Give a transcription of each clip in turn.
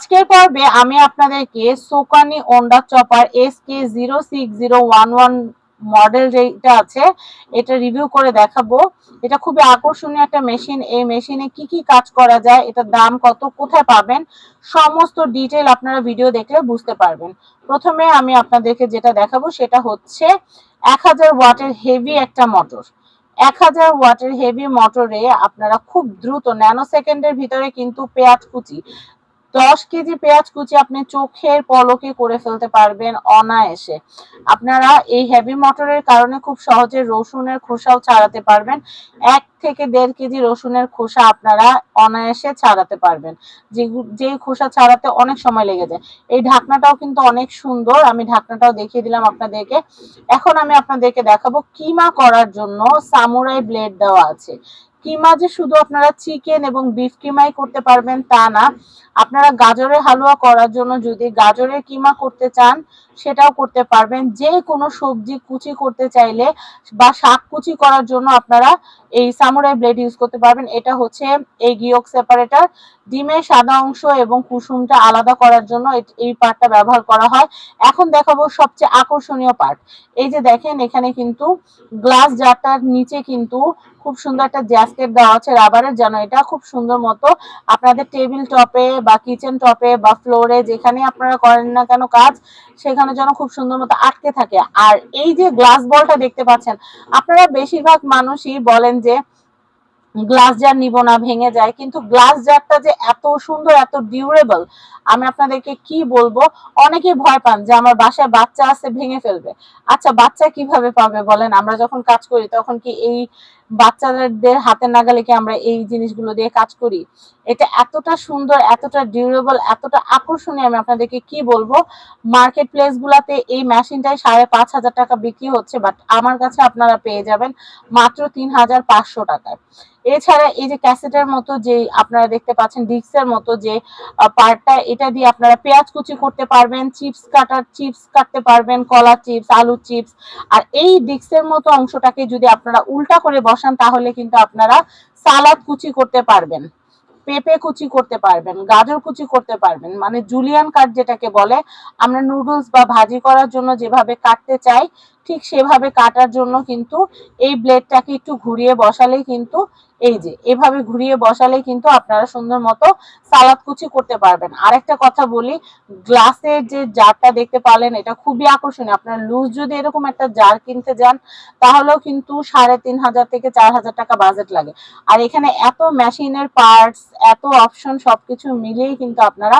আজকের পর্বে আমি আপনাদেরকে Sokany ওন্ডা chopper S K zero six zero one one model যেটা আছে, এটা রিভিউ করে দেখাবো। এটা খুবই আকর্ষণীয় একটা মেশিন এই মেশিনে কি কি কাজ করা যায়, এটার দাম কত, কোথায় পাবেন, সমস্ত ডিটেল আপনারা ভিডিও দেখলে বুঝতে পারবেন। প্রথমে আমি আপনাদেরকে যেটা দেখাবো, সেটা হচ্ছে এক হাজার ওয়াটের হেভি একটা মোটর এক হাজার ওয়াটের হেভি মোটরে আপনারা খুব দ্রুত ন্যানো সেকেন্ডের ভিতরে কিন্তু পেঁয়াজ কুচি দশ কেজি পেঁয়াজ কুচি আপনি চোখের পলকে করে ফেলতে পারবেন অনায়াসে। আপনারা এই হেভি মটরের কারণে খুব সহজে রসুনের খোসাও ছাড়াতে পারবেন। এক থেকে দেড় কেজি রসুনের খোসা আপনারা অনায়াসে ছাড়াতে পারবেন। যে যেই খোসা ছাড়াতে অনেক সময় লেগে যায়। এই ঢাকনাটাও কিন্তু অনেক সুন্দর। আমি ঢাকনাটাও দেখিয়ে দিলাম আপনাদেরকে। এখন আমি আপনাদেরকে দেখাবো কিমা করার জন্য সামুরাই ব্লেড দেওয়া আছে। কিমা যে শুধু আপনারা চিকেন এবং বিফ কিমাই করতে পারবেন তা না। আপনারা গাজরের হালুয়া করার জন্য যদি গাজরের কিমা করতে চান, সেটাও করতে পারবেন। যে কোনো সবজি কুচি করতে চাইলে বা শাক কুচি করার জন্য আপনারা এই সামুরাই ব্লেড ইউজ করতে পারবেন। এটা হচ্ছে এই গিয়ক সেপারেটর ডিমের সাদা অংশ এবং কুসুমটা আলাদা করার জন্য এই পার্টটা ব্যবহার করা হয়। এখন দেখাবো সবচেয়ে আকর্ষণীয় পার্ট এই যে দেখেন, এখানে কিন্তু গ্লাস জারটার নিচে কিন্তু খুব সুন্দর একটা জ্যাসকেট দেওয়া আছে, রাবারের যেন এটা খুব সুন্দর মতো আপনাদের টেবিল টপে বা কিচেন টপে বা ফ্লোরে যেখানে আপনারা করেন না কেন কাজ, সেখানে যেন খুব সুন্দর মতো আটকে থাকে। আর এই যে গ্লাস বলটা দেখতে পাচ্ছেন, আপনারা বেশিরভাগ মানুষই বলেন যে গ্লাস জার নিব না, ভেঙে যায়, কিন্তু গ্লাস জারটা যে এত সুন্দর, এত ডিউরেবল আমি আপনাদেরকে কি বলব অনেকে ভয় পান যে আমার বাসায় বাচ্চা আছে, ভেঙে ফেলবে। আচ্ছা বাচ্চা কীভাবে পাবে বলেন? আমরা যখন কাজ করি, তখন কি এই বাচ্চাদের হাতে নাগালে কি আমরা এই জিনিসগুলো দিয়ে কাজ করি? এটা এতটা সুন্দর, এতটা ডিউরেবল এতটা আকর্ষণীয় আমি আপনাদেরকে কি বলব? মার্কেট প্লেস গুলাতে এই মেশিনটাই সাড়ে পাঁচ হাজার টাকা বিক্রি হচ্ছে বাট আমার কাছে আপনারা পেয়ে যাবেন মাত্র তিন হাজার পাঁচশো টাকায়। এছাড়া এই যে ক্যাসেটের মতো যে আপনারা দেখতে পাচ্ছেন ডিক্সের মতো যে পার্টটা, এটা দিয়ে আপনারা পেঁয়াজ কুচি করতে পারবেন, চিপস কাটার, চিপস কাটতে পারবেন কলা চিপস আলু চিপস। আর এই ডিক্সের মতো অংশটাকে যদি আপনারা উল্টা করে বসান তাহলে কিন্তু আপনারা সালাদ কুচি করতে পারবেন, পেঁপে কুচি করতে পারবেন, গাজর কুচি করতে পারবেন। মানে জুলিয়ান কাট যেটাকে বলে, আমরা নুডলস বা ভাজি করার জন্য যেভাবে কাটতে চাই ঠিক সেভাবে কাটার জন্য কিন্তু এই ব্লেডটাকে একটু ঘুরিয়ে বসালেই কিন্তু এই যে, এভাবে ঘুরিয়ে বসালে কিন্তু আপনারা সুন্দর মতো সালাদ কুচি করতে পারবেন। আরেকটা কথা বলি, গ্লাসের যে জারটা দেখতে পারলেন, এটা খুবই আকর্ষণীয়। আপনার লুজ যদি এরকম একটা জার কিনতে যান, তাহলেও কিন্তু সাড়ে তিন হাজার থেকে চার হাজার টাকা বাজেট লাগে। আর এখানে এত মেশিনের পার্টস এত অপশন সবকিছু মিলিয়েই কিন্তু আপনারা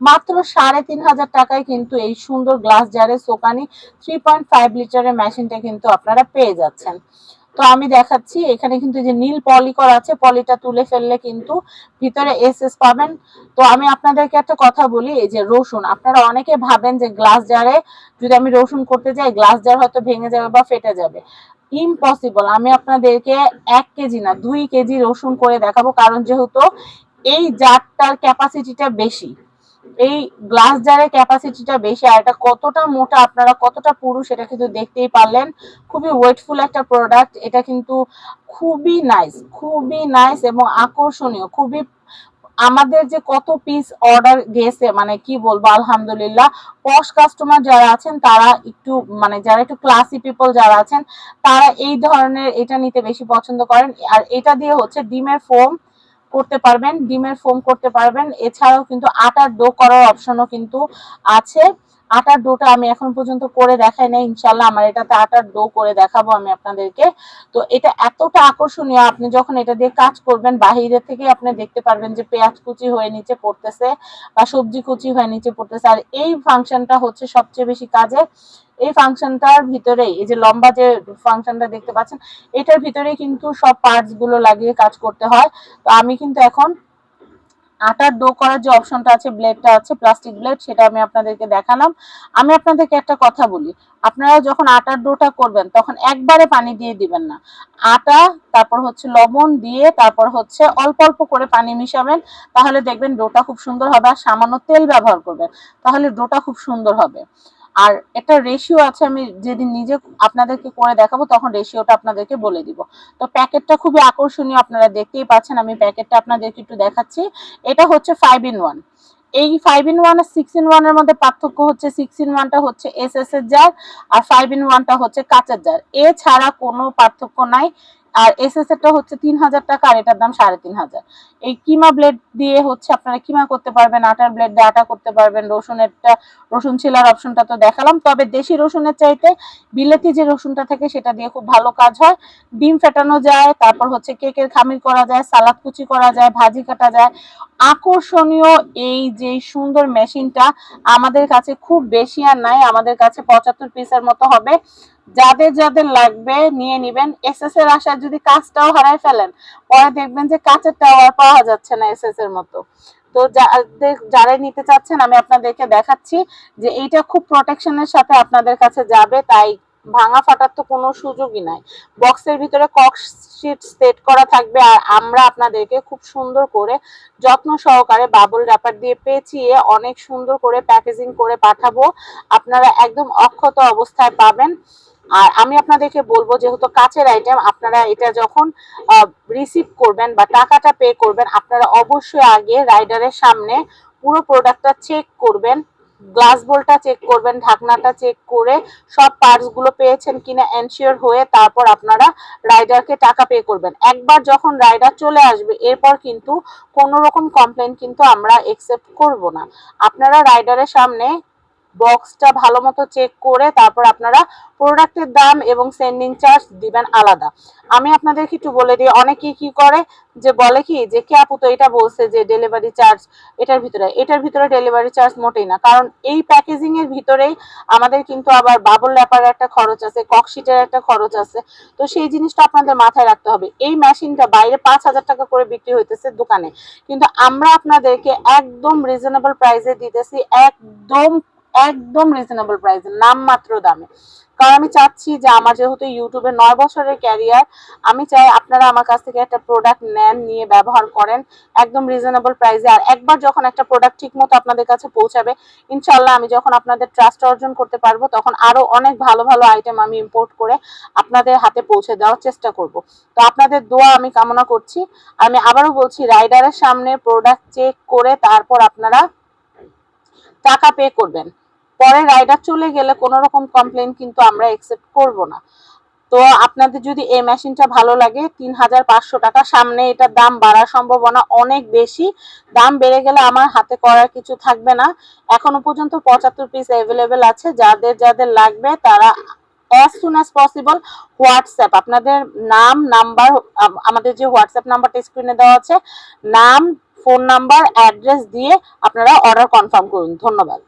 মাত্র সাড়ে তিন হাজার টাকায় কিন্তু এই সুন্দর গ্লাস জারের সোকানি থ্রি পয়েন্ট ফাইভ লিটারের মেশিনটা কিন্তু আপনারা পেয়ে যাচ্ছেন। তো আমি দেখাচ্ছি, এখানে কিন্তু যে নীল পলি করা আছে পলিটা তুলে ফেললে কিন্তু ভিতরে এস এস পাবেন। তো আমি আপনাদেরকে একটা কথা বলি, এই যে রসুন, আপনারা অনেকে ভাবেন যে গ্লাস জারে যদি আমি রসুন করতে যাই গ্লাস জার হয়তো ভেঙে যাবে বা ফেটে যাবে। ইম্পসিবল আমি আপনাদেরকে এক কেজি না, দুই কেজি রসুন করে দেখাবো, কারণ যেহেতু এই জারটার ক্যাপাসিটিটা বেশি। এই গ্লাস জারের ক্যাপাসিটিটা বেশি আর এটা কতটা মোটা, আপনারা কতটা পুরু সেটা কিন্তু দেখতেই পারলেন। খুবই ওয়েটফুল একটা প্রোডাক্ট এটা কিন্তু খুবই নাইস খুবই নাইস এবং আকর্ষণীয়, খুবই আমাদের যে কত পিস অর্ডার গেছে মানে কি বলব, আলহামদুলিল্লাহ। পশ কাস্টমার যারা আছেন, তারা একটু মানে যারা একটু ক্লাসি পিপল যারা আছেন, তারা এই ধরনের এটা নিতে বেশি পছন্দ করেন। আর এটা দিয়ে হচ্ছে ডিমের ফোম করতে পারবেন ডিমের ফোম করতে পারবেন। এছাড়াও কিন্তু আটার ডো করার অপশনও কিন্তু আছে। আটার ডোটা আমি এখন পর্যন্ত করে দেখাই নাই ইনশাল্লাহ আমার এটাতে আটার ডো করে দেখাবো আমি আপনাদেরকে। তো এটা এতটা আকর্ষণীয়, আপনি যখন এটা দিয়ে কাজ করবেন বাহিরে থেকে আপনি দেখতে পারবেন যে পেঁয়াজ কুচি হয়ে নিচে পড়তেছে বা সবজি কুচি হয়ে নিচে পড়তেছে। আর এই ফাংশনটা হচ্ছে সবচেয়ে বেশি কাজে। এই ফাংশনটার ভিতরে এই যে লম্বা যে ফাংশনটা দেখতে পাচ্ছেন, এটার ভিতরে কিন্তু সব পার্টসগুলো লাগিয়ে কাজ করতে হয়। তো আমি কিন্তু এখন আটার ডো করার যে অপশনটা আছে ব্লেডটা আছে প্লাস্টিক ব্লেড সেটা আমি আপনাদেরকে দেখালাম। আমি আপনাদেরকে একটা কথা বলি, আপনারা যখন আটার ডোটা করবেন, তখন একবারে পানি দিয়ে দিবেন না। আটা, তারপর হচ্ছে লবণ দিয়ে, তারপর হচ্ছে অল্প অল্প করে পানি মিশাবেন, তাহলে দেখবেন ডোটা খুব সুন্দর হবে আর সামান্য তেল ব্যবহার করবেন, তাহলে ডোটা খুব সুন্দর হবে। আর একটা রেশিও আছে আমি যেদিন নিজে আপনাদেরকে করে দেখাবো, তখন রেশিওটা আপনাদেরকে বলে দিব। তো প্যাকেটটা খুবই আকর্ষণীয়, আপনারা দেখতেই পাচ্ছেন, আমি প্যাকেটটা আপনাদেরকে একটু দেখাচ্ছি। এটা হচ্ছে five in one five in one one আর সিক্স ইন ওয়ানের মধ্যে পার্থক্য হচ্ছে সিক্স ইন ওয়ানটা হচ্ছে এস এস এর জার আর ফাইভ ইন ওয়ানটা হচ্ছে কাঁচের জার এছাড়া কোনো পার্থক্য নাই। আর এস এস হচ্ছে তিন হাজার টাকা আর এটার দাম সাড়ে তিন হাজার এই কিমা ব্লেড দিয়ে হচ্ছে আপনারা কিমা করতে পারবেন, আটার ব্লেড দিয়ে আটা করতে পারবেন, রসুনেরটা, রসুন ছিলার অপশনটা তো দেখালাম। তবে দেশি রসুনের চাইতে বিলেতি যে রসুনটা থাকে সেটা দিয়ে খুব ভালো কাজ হয়। ডিম ফেটানো যায়, তারপর হচ্ছে কেকের খামির করা যায়, সালাদ কুচি করা যায়, ভাজি কাটা যায়। আকর্ষণীয় এই যে সুন্দর মেশিনটা আমাদের কাছে খুব বেশি আর নাই, আমাদের কাছে পঁচাত্তর পিসের মতো হবে। যাদের যাদের লাগবে নিয়ে নিবেন। এসএস এর আশায় যদি কাজটাও হারায় ফেলেন, পরে দেখবেন যে কাঁচেরটাও আর পাওয়া যাচ্ছে না এসএস এর মতো। তো যারাই নিতে চাচ্ছেন, আমি আপনাদেরকে দেখাচ্ছি যে এইটা খুব প্রোটেকশনের সাথে আপনাদের কাছে যাবে, তাই ভাঙা ফাটার তো কোনো সুযোগই নাই। বক্সের ভিতরে কক শিট সেট করা থাকবে, আর আমরা আপনাদেরকে খুব সুন্দর করে যত্ন সহকারে বাবল র্যাপার দিয়ে পেঁচিয়ে অনেক সুন্দর করে প্যাকেজিং করে পাঠাবো। আপনারা একদম অক্ষত অবস্থায় পাবেন। আর আমি আপনাদেরকে বলব যেহেতু কাচের আইটেম আপনারা এটা যখন রিসিভ করবেন বা টাকাটা পে করবেন, আপনারা অবশ্যই আগে রাইডারের সামনে পুরো প্রোডাক্টটা চেক করবেন গ্লাস বোলটা চেক করবেন, ঢাকনাটা চেক করে সব পার্টসগুলো পেয়েছেন কিনা এনশিওর হয়ে তারপর আপনারা রাইডারকে টাকা পে করবেন। একবার যখন রাইডার চলে আসবে, এরপর কিন্তু কোনো রকম কমপ্লেন কিন্তু আমরা একসেপ্ট করব না। আপনারা রাইডারের সামনে বক্সটা ভালো মতো চেক করে তারপর আপনারা প্রোডাক্টের দাম এবং সেন্ডিং চার্জ দিবেন আলাদা। আমি আপনাদেরকে একটু বলে দিই, অনেকে কি করে যে বলে কি যে, কে আপু তো এটা বলছে যে ডেলিভারি চার্জ এটার ভিতরে? এটার ভিতরে ডেলিভারি চার্জ মোটেই না। কারণ এই প্যাকেজিং এর ভিতরেই আমাদের কিন্তু আবার বাবল র্যাপার একটা খরচ আছে ককশিটের একটা খরচ আছে। তো সেই জিনিসটা আপনাদের মাথায় রাখতে হবে। এই মেশিনটা বাইরে পাঁচ হাজার টাকা করে বিক্রি হইতেছে দোকানে। কিন্তু আমরা আপনাদেরকে একদম রিজনেবল প্রাইসে দিতেছি, একদম একদম রিজনেবল প্রাইসে নামমাত্র দামে। কারণ আমি চাচ্ছি যে আমার যেহেতু ইউটিউবে নয় বছরের ক্যারিয়ার আমি চাই আপনারা আমার কাছ থেকে একটা প্রোডাক্ট নেন, নিয়ে ব্যবহার করেন, একদম রিজনেবল প্রাইসে আর একবার যখন একটা প্রোডাক্ট ঠিক মতো আপনাদের কাছে পৌঁছাবে ইনশাল্লাহ আমি যখন আপনাদের ট্রাস্ট অর্জন করতে পারব, তখন আরও অনেক ভালো ভালো আইটেম আমি ইম্পোর্ট করে আপনাদের হাতে পৌঁছে দেওয়ার চেষ্টা করব। তো আপনাদের দোয়া আমি কামনা করছি। আমি আবারও বলছি রাইডারের সামনে প্রোডাক্ট চেক করে তারপর আপনারা টাকা পে করবেন। পরে রাইডার চলে গেলে কোনো রকম কমপ্লেন কিন্তু আমরা একসেপ্ট করব না। তো আপনাদের যদি এই মেশিনটা ভালো লাগে, তিন হাজার পাঁচশো টাকা, সামনে এটার দাম বাড়ার সম্ভাবনা অনেক বেশি। দাম বেড়ে গেলে আমার হাতে করার কিছু থাকবে না। এখনও পর্যন্ত পঁচাত্তর পিস অ্যাভেলেবেল আছে। যাদের যাদের লাগবে তারা as soon as possible WhatsApp আপনাদের নাম নাম্বার আমাদের যে হোয়াটসঅ্যাপ নাম্বারটা স্ক্রিনে দেওয়া আছে, নাম ফোন নাম্বার অ্যাড্রেস দিয়ে আপনারা অর্ডার কনফার্ম করুন। ধন্যবাদ।